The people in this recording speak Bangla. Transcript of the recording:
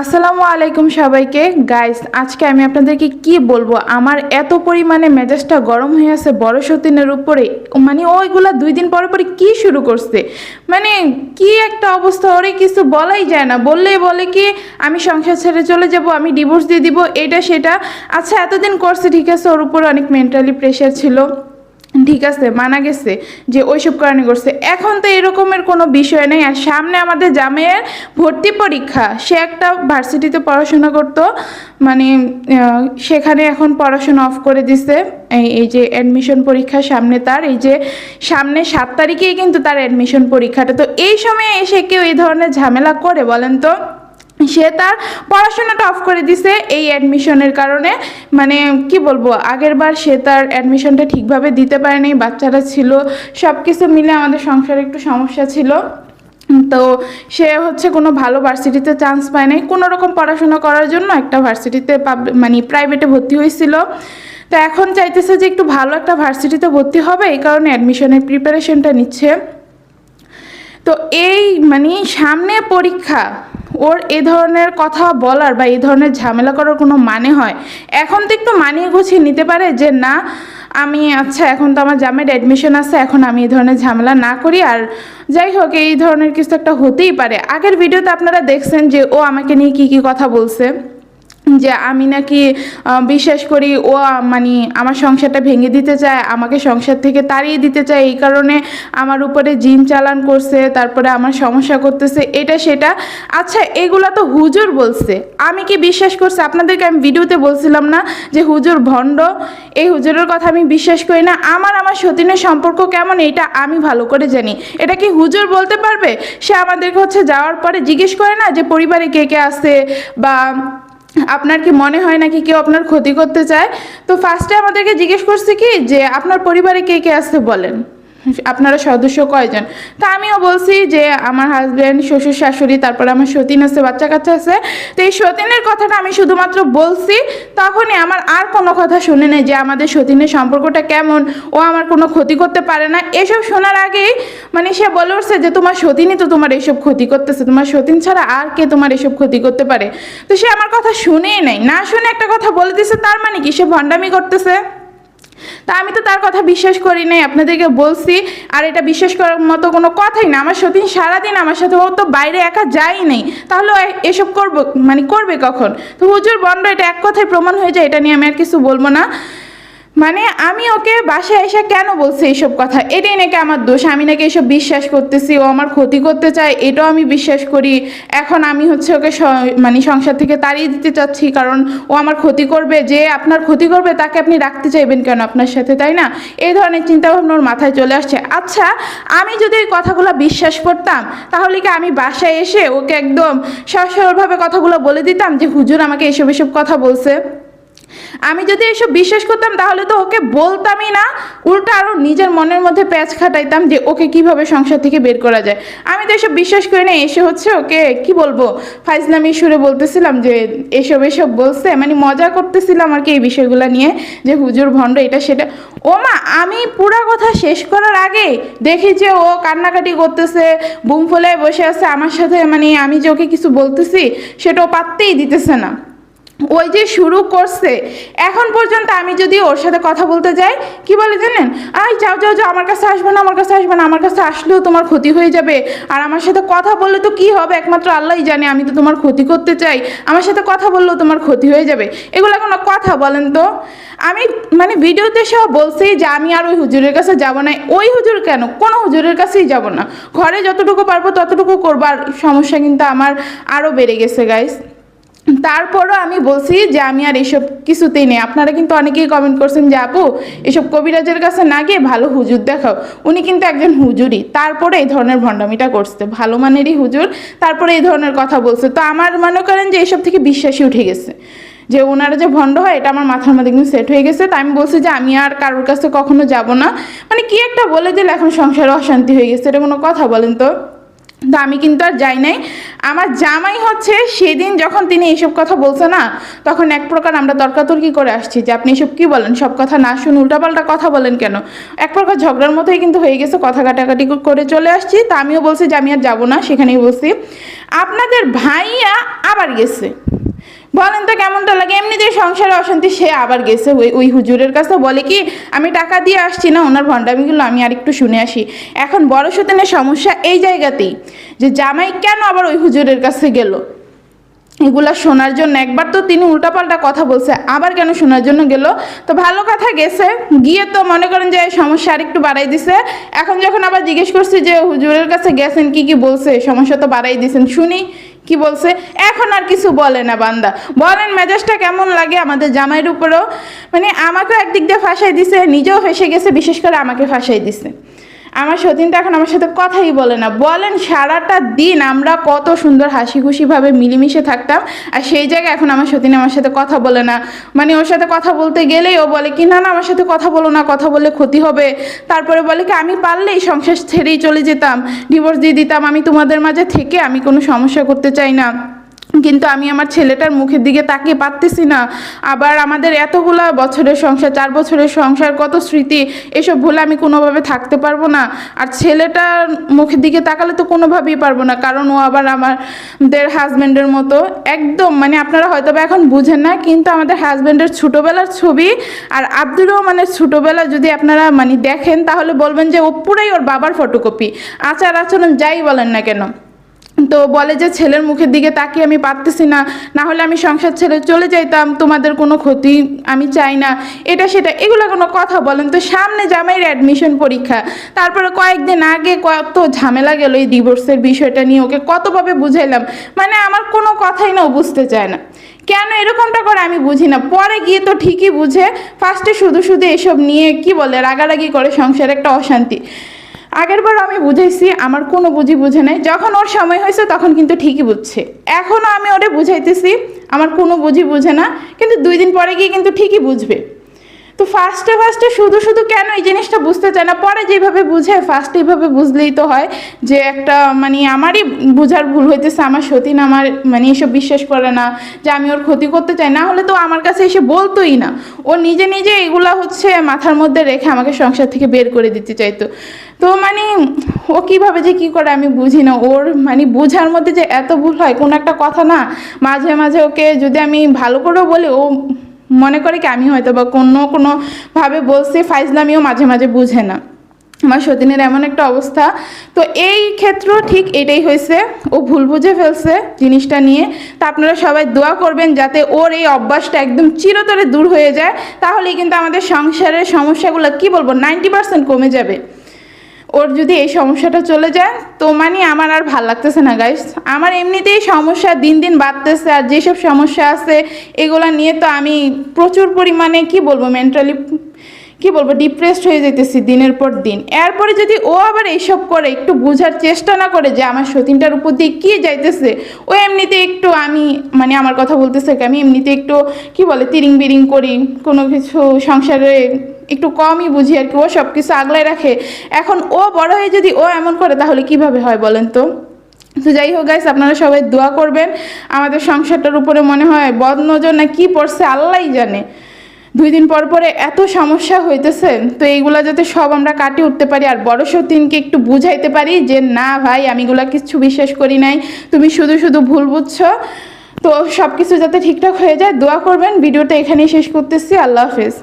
আসসালামু আলাইকুম সবাইকে। গাইস আজকে আমি আপনাদেরকে কি বলব? আমার এত পরিমাণে মেজাজটা গরম হয়ে আছে বড় সতীনের উপরে। মানে ওইগুলা দুই দিন পরে পরে কি শুরু করছে? মানে কি একটা অবস্থা, ওরে কিছু বলাই যায় না। বললেই বলে কি, আমি সংসার ছেড়ে চলে যাব, আমি ডিভোর্স দিয়ে দিব, এটা সেটা। আচ্ছা এতদিন করছে, ঠিক আছে, ওর উপরে অনেক মেন্টালি প্রেশার ছিল। ঠিক আছে, মানা গেছে যে ওইসব কারণে করছে। এখন তো এরকমের কোনো বিষয় নেই। আর সামনে আমাদের জামের ভর্তি পরীক্ষা। সে একটা ভার্সিটিতে পড়াশোনা করতো। মানে সেখানে এখন পড়াশোনা অফ করে দিছে। এই যে অ্যাডমিশন পরীক্ষা সামনে তার, এই যে সামনে সাত তারিখেই কিন্তু তার অ্যাডমিশন পরীক্ষাটা। তো এই সময়ে এসে কেউ এই ধরনের ঝামেলা করে বলেন তো? সে তার পড়াশোনাটা অফ করে দিছে এই অ্যাডমিশনের কারণে। মানে কি বলব, আগের বার সে তার অ্যাডমিশনটা ঠিকভাবে দিতে পারেনি, বাচ্চারা ছিল সব কিছু মিলে আমাদের সংসারে একটু সমস্যা ছিল। তো সে হচ্ছে কোনো ভালো ভার্সিটিতে চান্স পায় নাই। কোনো রকম পড়াশোনা করার জন্য একটা ভার্সিটিতে মানে প্রাইভেটে ভর্তি হয়েছিল। তো এখন চাইতেছে যে একটু ভালো একটা ভার্সিটিতে ভর্তি হবে, এই কারণে অ্যাডমিশনের প্রিপারেশনটা নিচ্ছে। তো এই মানে সামনে পরীক্ষা ওর এ ধরনের কথা বলার বা এই ধরনের ঝামেলা করার কোনো মানে হয়? এখন তো একটু মানিয়ে গুছিয়ে নিতে পারে যে, না, আমি আচ্ছা এখন তো আমার জামের অ্যাডমিশন আছে, এখন আমি এই ধরনের ঝামেলা না করি। আর যাই হোক, এই ধরনের কিছু একটা হতেই পারে। আগের ভিডিওতে আপনারা দেখছেন যে ও আমাকে নিয়ে কি কি কথা বলছে। যে আমি নাকি বিশ্বাস করি ও মানে আমার সংসারটা ভেঙে দিতে চায়, আমাকে সংসার থেকে তাড়িয়ে দিতে চায়, এই কারণে আমার উপরে জিন চালান করছে, তারপরে আমার সমস্যা করতেছে, এটা সেটা। আচ্ছা এগুলা তো হুজুর বলছে। আমি কি বিশ্বাস করছি? আপনাদেরকে আমি ভিডিওতে বলছিলাম না যে হুজুর ভণ্ড? এই হুজুরের কথা আমি বিশ্বাস করি না। আমার আমার সতীনের সম্পর্ক কেমন? এটা আমি ভালো করে জানি। এটা কি হুজুর বলতে পারবে? সে আমাদেরকে হচ্ছে যাওয়ার পরে জিজ্ঞেস করে না যে পরিবারে কে কে আছে? বা আপনার কি মনে হয় নাকি কেউ আপনার ক্ষতি করতে চায়? তো ফার্স্টে আমাদেরকে জিজ্ঞেস করছে কি যে, আপনার পরিবারে কে কে আসতে বলেন। আপনারা সদস্য কয়জন? তা আমিও বলছি যে আমার হাজব্যান্ড শ্বশুর শাশুড়ি, তারপরে আমার সতীন আছে, বাচ্চা কাচ্চা আছে। তো এই সতীনের কথাটা আমি শুধুমাত্র বলছি, তখনই আমার আর কোনো কথা শুনে নেই যে আমাদের সতীনের সম্পর্কটা কেমন, ও আমার কোনো ক্ষতি করতে পারে না। এসব শোনার আগেই মানে সে বলে উঠছে যে তোমার সতীনই তো তোমার এইসব ক্ষতি করতেছে, তোমার সতীন ছাড়া আর কে তোমার এসব ক্ষতি করতে পারে? তো সে আমার কথা শুনেই নাই। না শুনে একটা কথা বলে দিছে, তার মানে কি সে ভণ্ডামি করতেছে? তা আমি তো তার কথা বিশ্বাস করি নাই, আপনাদেরকে বলছি। আর এটা বিশ্বাস করার মতো কোনো কথাই না, আমার সতীন সারাদিন আমার সাথে, ও তো বাইরে একা যাই নেই। তাহলে এসব করব মানে করবে কখন? তো হুজুর বন্ড এটা এক কথায় প্রমাণ হয়ে যায়, এটা নিয়ে আমি আর কিছু বলব না। মানে আমি ওকে বাসায় এসে কেন বলছি এইসব কথা? এটাই নাকি আমার দোষ। আমি নাকি এসব বিশ্বাস করতেছি, ও আমার ক্ষতি করতে চায়, এটাও আমি বিশ্বাস করি। এখন আমি হচ্ছে ওকে মানে সংসার থেকে তাড়িয়ে দিতে চাচ্ছি, কারণ ও আমার ক্ষতি করবে। যে আপনার ক্ষতি করবে, তাকে আপনি রাখতে চাইবেন কেন আপনার সাথে, তাই না? এই ধরনের চিন্তাভাবনা ওর মাথায় চলে আসছে। আচ্ছা আমি যদি এই কথাগুলো বিশ্বাস করতাম, তাহলে কি আমি বাসায় এসে ওকে একদম সহজ সরলভাবে কথাগুলো বলে দিতাম যে, হুজুর আমাকে এসব এসব কথা বলছে আমি যদি এসব বিশ্বাস করতাম, তাহলে তো ওকে বলতামই না। উল্টো আরও নিজের মনের মধ্যে প্যাচ খাটাইতাম যে ওকে কীভাবে সংসার থেকে বের করা যায়। আমি তো এসব বিশ্বাস করি না, এসে হচ্ছে ওকে, কি বলব? ফাইজলামি সুরে বলতেছিলাম যে, এসব এসব বলছে। মানে মজা করতেছিলাম আর কি এই বিষয়গুলো নিয়ে, যে হুজুর ভণ্ড, এটা, সেটা। ও মা আমি পুরা কথা শেষ করার আগে দেখি যে ও কান্নাকাটি করতেছে, বুম ফোলায় বসে আছে। আমার সাথে মানে আমি যে ওকে কিছু বলতেছি, সেটা ও পাত্তেই দিতেছে না। ওই যে শুরু করছে, এখন পর্যন্ত আমি যদি ওর সাথে কথা বলতে যাই, কি বলে জানেন? আই, যাও যাও যাও, আমার কাছে আসবে না, আমার কাছে আসবে না, আমার কাছে আসলেও তোমার ক্ষতি হয়ে যাবে। আর আমার সাথে কথা বললে তো কি হবে? একমাত্র আল্লাহই জানে, আমি তো তোমার ক্ষতি করতে চাই। আমার সাথে কথা বললেও তোমার ক্ষতি হয়ে যাবে। এগুলো কোনো কথা বলেন তো। আমি মানে ভিডিওতে সব বলছি যে আমি আর ওই হুজুরের কাছে যাব না। ওই হুজুর কেন? কোনো হুজুরের কাছেই যাব না। ঘরে যতটুকু পারব ততটুকু করবার সমস্যা কিন্তু আমার আরও বেড়ে গেছে গাইস তারপরও আমি বলছি যে আমি আর এসব কিছুতেই নেই। আপনারা কিন্তু অনেকেই কমেন্ট করছেন যে, আপু, এসব কবিরাজের কাছে না গিয়ে ভালো হুজুর দেখাও। উনি কিন্তু একজন হুজুরই। তারপরে এই ধরনের ভণ্ডামিটা করছে। ভালো মানেরই হুজুর। তারপরে এই ধরনের কথা বলছে। তো আমার মনে করেন যে এসব থেকে বিশ্বাসই উঠে গেছে। যে ওনারা যে ভণ্ড হয়, এটা আমার মাথার মধ্যে কিন্তু সেট হয়ে গেছে। তাই আমি বলছি যে, আমি আর কারোর কাছে কখনো যাব না। মানে কি একটা বলে দিলে এখন সংসারে অশান্তি হয়ে গেছে? এটা কোনো কথা বলেন তো। তো আমি কিন্তু আর যাই নাই। আমার জামাই হচ্ছে সেদিন যখন তিনি এইসব কথা বলছে না, তখন এক প্রকার আমরা তর্কাতর্কি করে আসছি যে, আপনি এসব কী বলেন? সব কথা না শুনে উল্টাপাল্টা কথা বলেন কেন? এক প্রকার ঝগড়ার মতোই কিন্তু হয়ে গেছে, কথা কাটাকাটি করে চলে আসছি। তা আমিও বলছি যে, আমি আর যাব না, সেখানেই বলছি। আপনাদের ভাইয়া আবার আবার গেছে। বলেন তো কেমনটা লাগে? এমনিতেই সংসারে অশান্তি, সে আবার গেছে। ওই ওই হুজুরের কাছে বলে কি, আমি টাকা দিয়ে আসছি না, ওনার ভণ্ডামিগুলো আমি আর একটু শুনে আসি। এখন বড় সতেনের সমস্যা এই জায়গাতেই, যে জামাই কেন আবার ওই হুজুরের কাছে গেল? এগুলা শোনার জন্য একবার তো তিনি উল্টাপাল্টা কথা বলছে, আবার কেন শোনার জন্য গেল? তো ভালো কথা গেছে, গিয়ে তো মনে করেন যে সমস্যা আরেকটু বাড়াই দিছে। এখন যখন আবার জিজ্ঞেস করছি যে হুজুরের কাছে গেছেন, কি কি বলছে? সমস্যা তো বাড়াই দিয়েছেন শুনি। কি বলছে? এখন আর কিছু বলে না বান্দা। বলেন মেজাজটা কেমন লাগে আমাদের জামাইয়ের উপরেও? মানে আমাকেও একদিক দিয়ে ফাঁসাই দিছে, নিজেও ফেসে গেছে, বিশেষ করে আমাকে ফাঁসাই দিছে। আমার সতীন তো এখন আমার সাথে কথাই বলে না। বলেন, সারাটা দিন আমরা কত সুন্দর হাসি খুশিভাবে মিলেমিশে থাকতাম, আর সেই জায়গায় এখন আমার সতীন আমার সাথে কথা বলে না। মানে ওর সাথে কথা বলতে গেলেই ও বলে কি, না না, আমার সাথে কথা বলো না, কথা বললে ক্ষতি হবে। তারপরে বলে কি, আমি পারলেই সংসার ছেড়েই চলে যেতাম ডিভোর্স দিয়ে দিতাম, আমি তোমাদের মাঝে থেকে আমি কোনো সমস্যা করতে চাই না। কিন্তু আমি আমার ছেলেটার মুখের দিকে তাকিয়ে পারতেছি না। আবার আমাদের এতগুলা বছরের সংসার, চার বছরের সংসার, কত স্মৃতি, এসব ভুলে আমি কোনোভাবে থাকতে পারব না। আর ছেলেটার মুখের দিকে তাকালে তো কোনোভাবেই পারব না, কারণ ও আবার আমাদের হাজব্যান্ডের মতো। একদম মানে আপনারা হয়তো এখন বুঝেন না, কিন্তু আমাদের হাজব্যান্ডের ছোটোবেলার ছবি আর আব্দুর রহমানের ছোটোবেলা যদি আপনারা মানে দেখেন, তাহলে বলবেন যে ও পুরাই ওর বাবার ফটোকপি আচার আচরণ যাই বলেন না কেন। তো বলে যে ছেলের মুখের দিকে তাকিয়ে আমি পারতেছি না না হলে আমি সংসার ছেড়ে চলে যাইতাম, তোমাদের কোনো ক্ষতি আমি চাই না। এটা সেটা, এগুলো কোনো কথা বলেন তো, সামনে জামাইয়ের অ্যাডমিশন পরীক্ষা। তারপরে কয়েকদিন আগে কত ঝামেলা গেল এই ডিভোর্সের বিষয়টা নিয়ে, ওকে কতভাবে বুঝাইলাম মানে আমার কোনো কথাই না বুঝতে চায় না। কেন এরকমটা করে আমি বুঝি না, পরে গিয়ে তো ঠিকই বুঝে ফার্স্টে শুধু শুধু এসব নিয়ে কি বলে, রাগারাগি করে সংসারে একটা অশান্তি। আগেরবার আমি বুঝাইছি, আমার কোনো বুঝি বুঝে নাই। যখন ওর সময় হয়েছে, তখন কিন্তু ঠিকই বুঝছে। এখনও আমি ওরে বুঝাইতেছি, আমার কোনো বুঝি বুঝে না, কিন্তু দুই দিন পরে গিয়ে কিন্তু ঠিকই বুঝবে। তো ফার্স্টে ফার্স্টে শুধু শুধু কেন এই জিনিসটা বুঝতে চায় না? পরে যেভাবে বুঝে ফার্স্টে এইভাবে বুঝলেই তো হয় যে একটা মানে আমারই বোঝার ভুল হইতেছে, আমার সতীন আমার মানে এসব বিশ্বাস করে না যে আমি ওর ক্ষতি করতে চাই। না হলে তো আমার কাছে এসে বলতোই না। ও নিজে নিজে এগুলা হচ্ছে মাথার মধ্যে রেখে আমাকে সংসার থেকে বের করে দিতে চাইতো। তো মানে ও কীভাবে যে কি করে আমি বুঝি না। ওর মানে বোঝার মধ্যে যে এত ভুল হয়, কোনো একটা কথা না, মাঝে মাঝে ওকে যদি আমি ভালো করেও বলি, ও মনে করে কি আমি হয়তো বা কোনো কোনোভাবে বলছি ফাইজলামিও মাঝে মাঝে বুঝে না। আমার সতীনের এমন একটা অবস্থা। তো এই ক্ষেত্র ঠিক এটাই হয়েছে। ও ভুল বুঝে ফেলছে জিনিসটা নিয়ে। তা আপনারা সবাই দোয়া করবেন যাতে ওর এই অভ্যাসটা একদম চিরতরে দূর হয়ে যায়। তাহলেই কিন্তু আমাদের সংসারের সমস্যাগুলো, কি বলব, নাইনটি পার্সেন্ট কমে যাবে। ওর যদি এই সমস্যাটা চলে যায় তো মানে আমার আর ভালো লাগতেছে না গাইস আমার এমনিতেই সমস্যা দিন দিন বাড়তেছে আর যেসব সমস্যা আছে এগুলো নিয়ে তো আমি প্রচুর পরিমাণে কি বলব মেন্টালি কি বলব ডিপ্রেসড হয়ে যেতেছি দিনের পর দিন। এরপরে যদি ও আবার এইসব করে একটু বোঝার চেষ্টা না করে যে আমার সতীনটার উপর দিয়ে কী যাইতেছে ও এমনিতে একটু আমি মানে আমার কথা বলতেছে কি, আমি এমনিতে একটু কি বলে তিরিং বিরিং করি কোনো কিছু সংসারে একটু কমই বুঝি আর কি, ও সব কিছু আগলায় রাখে। এখন ও বড় হয়ে যদি ও এমন করে, তাহলে কীভাবে হয় বলেন তো? তো যাই হোক গাইস আপনারা সবাই দোয়া করবেন। আমাদের সংসারটার উপরে মনে হয় বদ নজর না কি পড়ছে আল্লাহই জানে। দুই দিন পর পরে এত সমস্যা হইতেছে, তো এইগুলা যাতে সব আমরা কাটিয়ে উঠতে পারি। আর বড় সতীনকে একটু বুঝাইতে পারি যে, না ভাই, আমি এগুলা কিছু বিশ্বাস করি নাই। তুমি শুধু শুধু ভুল বুঝছ। তো সব কিছু যাতে ঠিকঠাক হয়ে যায়, দোয়া করবেন। ভিডিওটা এখানেই শেষ করতেছি। আল্লাহ হাফেজ।